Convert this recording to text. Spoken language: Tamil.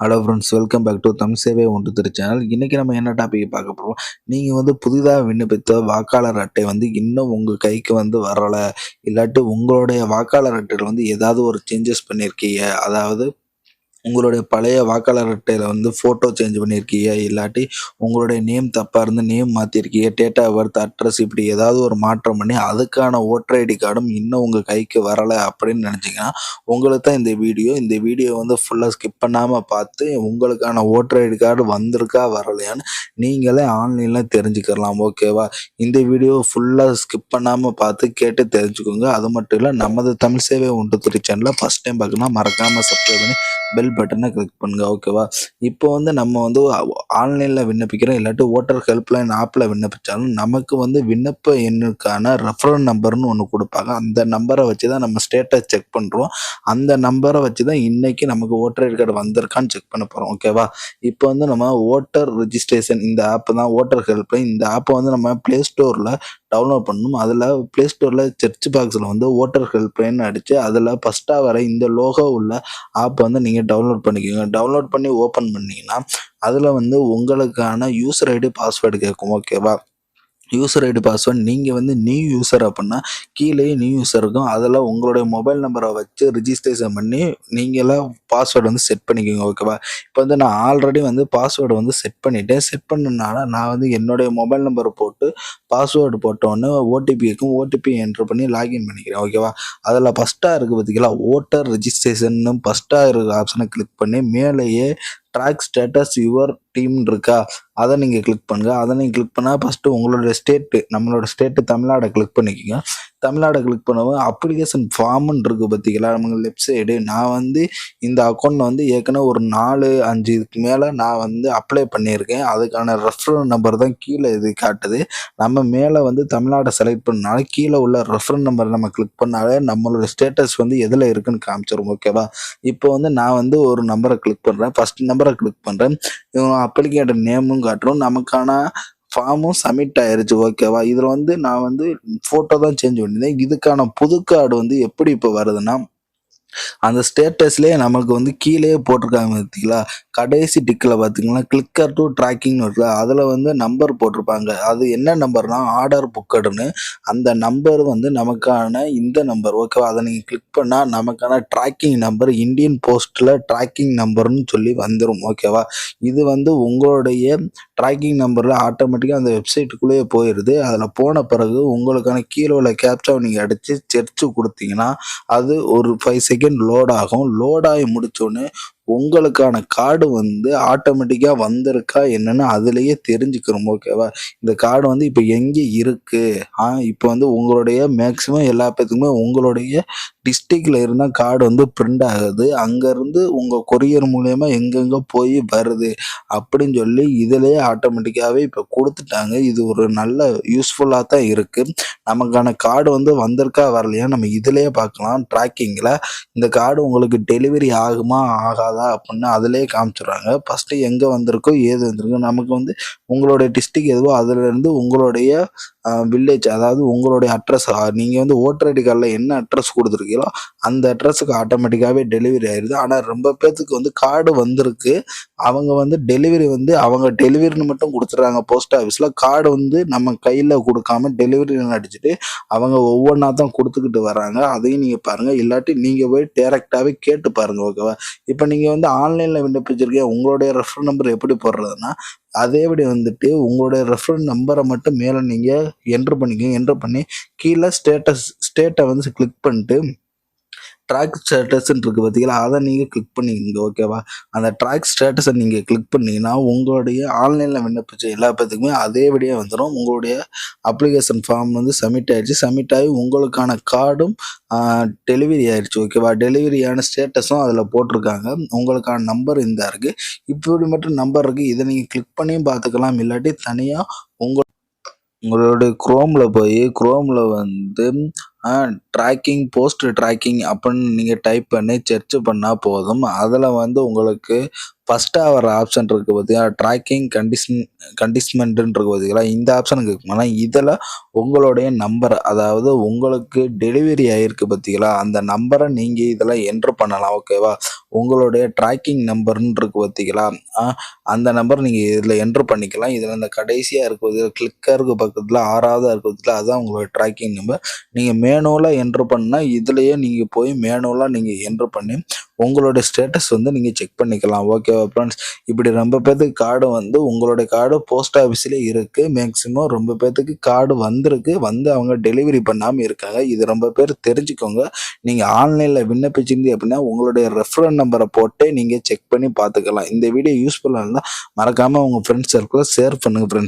Hello friends welcome back to தம் சேவை ஒன்று திரு சேனல் இன்றைக்கி நம்ம என்ன டாபிக் பார்க்க போகிறோம் நீங்கள் வந்து புதிதாக விண்ணப்பித்த வாக்காளர் அட்டை வந்து இன்னும் உங்கள் கைக்கு வந்து வரலை. இல்லாட்டி உங்களுடைய வாக்காளர் அட்டையில் வந்து ஏதாவது ஒரு சேஞ்சஸ் பண்ணியிருக்கீங்க அதாவது உங்களுடைய பழைய வாக்காளர் அட்டையில் வந்து ஃபோட்டோ சேஞ்ச் பண்ணியிருக்கீங்க இல்லாட்டி உங்களுடைய நேம் தப்பாக இருந்து நேம் மாற்றிருக்கீங்க டேட் ஆஃப் பர்த் அட்ரஸ் இப்படி ஏதாவது ஒரு மாற்றம் பண்ணி அதுக்கான ஓட்டர் ஐடி கார்டும் இன்னும் உங்கள் கைக்கு வரலை அப்படின்னு நினச்சிங்கன்னா உங்களுக்கு தான் இந்த வீடியோ இந்த வீடியோ வந்து ஃபுல்லாக ஸ்கிப் பண்ணாமல் பார்த்து உங்களுக்கான ஓட்டர் ஐடி கார்டு வந்திருக்கா வரலையான்னு நீங்களே ஆன்லைனில் தெரிஞ்சுக்கலாம் ஓகேவா இந்த வீடியோ ஃபுல்லாக ஸ்கிப் பண்ணாமல் பார்த்து கேட்டு தெரிஞ்சுக்கோங்க. அது மட்டும் இல்லை நமது தமிழ் சேவை ஒன்று துறை சேனலில் ஃபஸ்ட் டைம் பார்க்கணும்னா மறக்காமல் சப்ஸ்கிரைப் பண்ணி பெல் பட்டனை கிளிக் பண்ணுங்க ஓகேவா இப்போ வந்து நம்ம வந்து ஆன்லைனில் விண்ணப்பிக்கிறோம் இல்லாட்டி ஓட்டர் ஹெல்ப்லைன் ஆப்பில் விண்ணப்பித்தாலும் நமக்கு வந்து விண்ணப்ப எண்ணுக்கான ரெஃபரன் நம்பர்னு ஒன்று கொடுப்பாங்க. அந்த நம்பரை வச்சு தான் நம்ம ஸ்டேட்டஸ் செக் பண்ணுறோம் அந்த நம்பரை வச்சு தான் இன்றைக்கி நமக்கு ஓட்டர் ஐடி கார்டு வந்திருக்கான்னு செக் பண்ண போகிறோம் ஓகேவா இப்போ வந்து நம்ம ஓட்டர் ரிஜிஸ்ட்ரேஷன் இந்த ஆப் தான் ஓட்டர் ஹெல்ப்லைன் இந்த ஆப்பை வந்து நம்ம ப்ளே ஸ்டோரில் டவுன்லோட் பண்ணணும். அதில் ப்ளே ஸ்டோரில் சர்ச் பாக்ஸில் வந்து ஓட்டர் ஹெல்ப்லைன் அடித்து அதில் ஃபஸ்ட்டாக வர இந்த லோகோ உள்ள ஆப் வந்து நீங்கள் டவுன்லோட் பண்ணிக்கோங்க. டவுன்லோட் பண்ணி ஓப்பன் பண்ணிங்கன்னா அதில் வந்து உங்களுக்கான யூசர் ஐடி பாஸ்வேர்டு கேட்கும் ஓகேவா யூசர் ஐடி பாஸ்வேர்ட் நீங்கள் வந்து நியூ யூசர் அப்படின்னா கீழேயே நியூ யூசர் இருக்கும். அதில் உங்களுடைய மொபைல் நம்பரை வச்சு ரிஜிஸ்ட்ரேஷன் பண்ணி நீங்களாம் பாஸ்வேர்டு வந்து செட் பண்ணிக்கோங்க ஓகேவா இப்போ வந்து நான் ஆல்ரெடி வந்து பாஸ்வேர்டு வந்து செட் பண்ணிட்டேன். செட் பண்ணனால நான் வந்து என்னுடைய மொபைல் நம்பரை போட்டு பாஸ்வேர்டு போட்டோன்னே ஓடிபி இருக்கும் ஓடிபி என்ட்ரு பண்ணி லாகின் பண்ணிக்கிறேன் ஓகேவா அதில் ஃபஸ்ட்டாக இருக்குது பார்த்தீங்களா ஓட்டர் ரிஜிஸ்ட்ரேஷன் ஃபஸ்ட்டாக இருக்கிற ஆப்ஷனை கிளிக் பண்ணி மேலேயே ட்ராக் ஸ்டேட்டஸ் யுவர் டீம் இருக்கா? அதை நீங்கள் கிளிக் பண்ணுங்கள் அதை நீங்கள் கிளிக் பண்ணால் ஃபஸ்ட்டு உங்களோட ஸ்டேட்டு நம்மளோட ஸ்டேட்டு தமிழ்நாடை கிளிக் பண்ணிக்கோங்க. தமிழ்நாடை கிளிக் பண்ணவும் அப்ளிகேஷன் ஃபார்ம்னு இருக்குது பார்த்தீங்களா நமக்கு லெஃப்ட் சைடு நான் வந்து இந்த அக்கௌண்ட் வந்து ஏற்கனவே ஒரு நாலு அஞ்சு இதுக்கு மேலே நான் வந்து அப்ளை பண்ணியிருக்கேன். அதுக்கான ரெஃபரன் நம்பர் தான் கீழே இது காட்டுது. நம்ம மேலே வந்து தமிழ்நாடை செலக்ட் பண்ணனால கீழே உள்ள ரெஃபரன் நம்பர் நம்ம கிளிக் பண்ணாலே நம்மளோட ஸ்டேட்டஸ் வந்து எதில் இருக்குன்னு காமிச்சிடும் ஓகேவா இப்போ வந்து நான் வந்து ஒரு நம்பரை கிளிக் பண்ணுறேன் ஃபஸ்ட் நம்பரை கிளிக் பண்ணுறேன் அப்ளிகேட்டர் நேமும் காட்டுறோம். நமக்கான ஃபார்மும் சப்மிட் ஆயிருச்சு ஓகேவா இதில் வந்து நான் வந்து ஃபோட்டோ தான் சேஞ்ச் பண்ணியிருந்தேன். இதுக்கான புது கார்டு வந்து எப்படி இப்போ வருதுன்னா அந்த ஸ்டேட்டஸ்லேயே நமக்கு வந்து கீழே போட்டிருக்காங்க பார்த்தீங்களா? கடைசி டிக்கில் பார்த்தீங்கன்னா கிளிக்கர் டு ட்ராக்கிங்னு இருக்குல்ல அதில் வந்து நம்பர் போட்டிருப்பாங்க. அது என்ன நம்பர்னா ஆர்டர் புக்கடுன்னு அந்த நம்பர் வந்து நமக்கான இந்த நம்பர் ஓகேவா அதை நீங்கள் கிளிக் பண்ணால் நமக்கான ட்ராக்கிங் நம்பர் இந்தியன் போஸ்ட்டில் ட்ராக்கிங் நம்பர்னு சொல்லி வந்துடும் ஓகேவா இது வந்து உங்களுடைய ட்ராக்கிங் நம்பரில் ஆட்டோமேட்டிக்காக அந்த வெப்சைட்டுக்குள்ளேயே போயிடுது அதில் போன பிறகு உங்களுக்கான கீழே உள்ள கேப்சாவை நீங்கள் அடித்து செர்ச்சு கொடுத்தீங்கன்னா அது ஒரு ஃபைவ் செகண்ட் லோட் ஆகும். லோட் ஆகி முடிச்சோடனே உங்களுக்கான கார்டு வந்து ஆட்டோமேட்டிக்காக வந்திருக்கா என்னன்னு அதுலேயே தெரிஞ்சுக்கிறோம் ஓகேவா இந்த கார்டு வந்து இப்போ எங்கே இருக்குது ஆ இப்போ வந்து உங்களுடைய மேக்ஸிமம் எல்லா பேத்துக்குமே உங்களுடைய டிஸ்ட்ரிக்டில் இருந்தால் கார்டு வந்து பிரிண்ட் ஆகுது. அங்கேருந்து உங்கள் கொரியர் மூலயமா எங்கெங்கே போய் வருது அப்படின்னு சொல்லி இதிலேயே ஆட்டோமேட்டிக்காகவே இப்போ கொடுத்துட்டாங்க. இது ஒரு நல்ல யூஸ்ஃபுல்லாக தான் இருக்குது நமக்கான கார்டு வந்து வந்திருக்கா வரலையா நம்ம இதிலேயே பார்க்கலாம். ட்ராக்கிங்கில் இந்த கார்டு உங்களுக்கு டெலிவரி ஆகுமா ஆகாதா அப்படின்னு அதிலே காமிச்சிடுறாங்க. ஃபஸ்ட்டு எங்கே வந்திருக்கோ ஏது வந்திருக்கோ நமக்கு வந்து உங்களுடைய டிஸ்ட்ரிக் எதுவோ அதுலேருந்து உங்களுடைய வில்லேஜ் அதாவது உங்களுடைய அட்ரஸ் நீங்கள் வந்து ஓட்டர் ஐடி கார்டில் என்ன அட்ரஸ் கொடுத்துருக்கீங்களோ அந்த அட்ரஸுக்கு ஆட்டோமேட்டிக்காகவே டெலிவரி ஆயிடுது ஆனால் ரொம்ப பேர்த்துக்கு வந்து கார்டு வந்திருக்கு. அவங்க வந்து டெலிவரி வந்து அவங்க டெலிவரின்னு மட்டும் கொடுத்துட்றாங்க போஸ்ட் ஆஃபீஸில் கார்டு வந்து நம்ம கையில் கொடுக்காம டெலிவரின்னு அடிச்சுட்டு அவங்க ஒவ்வொன்றா தான் கொடுத்துக்கிட்டு வராங்க அதையும் நீங்கள் பாருங்கள் இல்லாட்டி நீங்கள் போய் டேரெக்டாகவே கேட்டு பாருங்கள் ஓகேவா இப்போ நீங்கள் வந்து ஆன்லைனில் விண்ணப்பிச்சிருக்கீங்க. உங்களுடைய ரெஃபர் நம்பர் எப்படி போடுறதுன்னா அதேபடி வந்துட்டு உங்களுடைய ரெஃபரன் நம்பரை மட்டும் மேலே நீங்கள் என்ட்ரு பண்ணிக்கோங்க. என்ட்ரு பண்ணி கீழே ஸ்டேட்டஸ் ஸ்டேட்டை வந்து கிளிக் பண்ணிட்டு ட்ராக் ஸ்டேட்டஸ்ன்னு இருக்குது பார்த்தீங்களா அதை நீங்கள் கிளிக் பண்ணிக்கோங்க ஓகேவா அந்த ட்ராக் ஸ்டேட்டஸை நீங்கள் கிளிக் பண்ணிங்கன்னா உங்களுடைய ஆன்லைனில் விண்ணப்பிச்ச எல்லா பேத்துக்குமே அதே அதேபடியாக வந்துடும் உங்களுடைய அப்ளிகேஷன் ஃபார்ம் வந்து சப்மிட் ஆகிடுச்சு சப்மிட் ஆகி உங்களுக்கான கார்டும் டெலிவரி ஆயிடுச்சு ஓகேவா டெலிவரியான ஸ்டேட்டஸும் அதில் போட்டிருக்காங்க. உங்களுக்கான நம்பர் இந்த இருக்குது இப்படி மட்டும் நம்பர் இருக்குது இதை நீங்கள் கிளிக் பண்ணியும் பார்த்துக்கலாம். இல்லாட்டி தனியாக உங்கள் உங்களுடைய குரோமில் போய் குரோமில் வந்து ட்ராக்கிங் போஸ்ட் ட்ராக்கிங் அப்படின்னு நீங்கள் டைப் பண்ணி சர்ச் பண்ணால் போதும். அதில் வந்து உங்களுக்கு ஃபஸ்ட்டாக வர ஆப்ஷன் இருக்குது பார்த்தீங்களா ட்ராக்கிங் கண்டிஷன் கண்டிஸ்மெண்ட்டுன்னு இருக்கு பார்த்தீங்களா இந்த ஆப்ஷனுக்கு ஆனால் இதில் உங்களுடைய நம்பர் அதாவது உங்களுக்கு டெலிவரி ஆகிருக்கு பார்த்தீங்களா அந்த நம்பரை நீங்கள் இதில் என்ட்ரு பண்ணலாம் ஓகேவா உங்களுடைய ட்ராக்கிங் நம்பர்னு இருக்கு பார்த்தீங்களா அந்த நம்பர் நீங்கள் இதில் என்ட்ரு பண்ணிக்கலாம். இதில் இந்த கடைசியாக இருக்குது கிளிக்கருக்கு பக்கத்தில் ஆறாவதாக இருக்கிறதுல அதுதான் உங்களோட ட்ராக்கிங் நம்பர் நீங்கள் மேனுவலாக என்ட்ரு பண்ணால் இதுலேயே நீங்கள் போய் மேனுவலாக நீங்கள் என்ட்ரு பண்ணி உங்களோட ஸ்டேட்டஸ் வந்து நீங்கள் செக் பண்ணிக்கலாம். ஓகேவா ஃப்ரெண்ட்ஸ் இப்படி ரொம்ப பேர்த்துக்கு கார்டு வந்து உங்களுடைய கார்டு போஸ்ட் ஆஃபீஸ்லேயே இருக்குது மேக்ஸிமம் ரொம்ப பேர்த்துக்கு கார்டு வந்திருக்கு. வந்து அவங்க டெலிவரி பண்ணாமல் இருக்காங்க. இது ரொம்ப பேர் தெரிஞ்சுக்கோங்க. நீங்கள் ஆன்லைனில் விண்ணப்பிச்சிருந்து அப்படின்னா உங்களுடைய ரெஃபரன் நம்பரை போட்டு நீங்கள் செக் பண்ணி பார்த்துக்கலாம். இந்த வீடியோ யூஸ்ஃபுல்லாக இருந்தால் மறக்காமல் உங்கள் ஃப்ரெண்ட்ஸ் சர்க்கிளில் ஷேர் பண்ணுங்கள் ஃப்ரெண்ட்ஸ்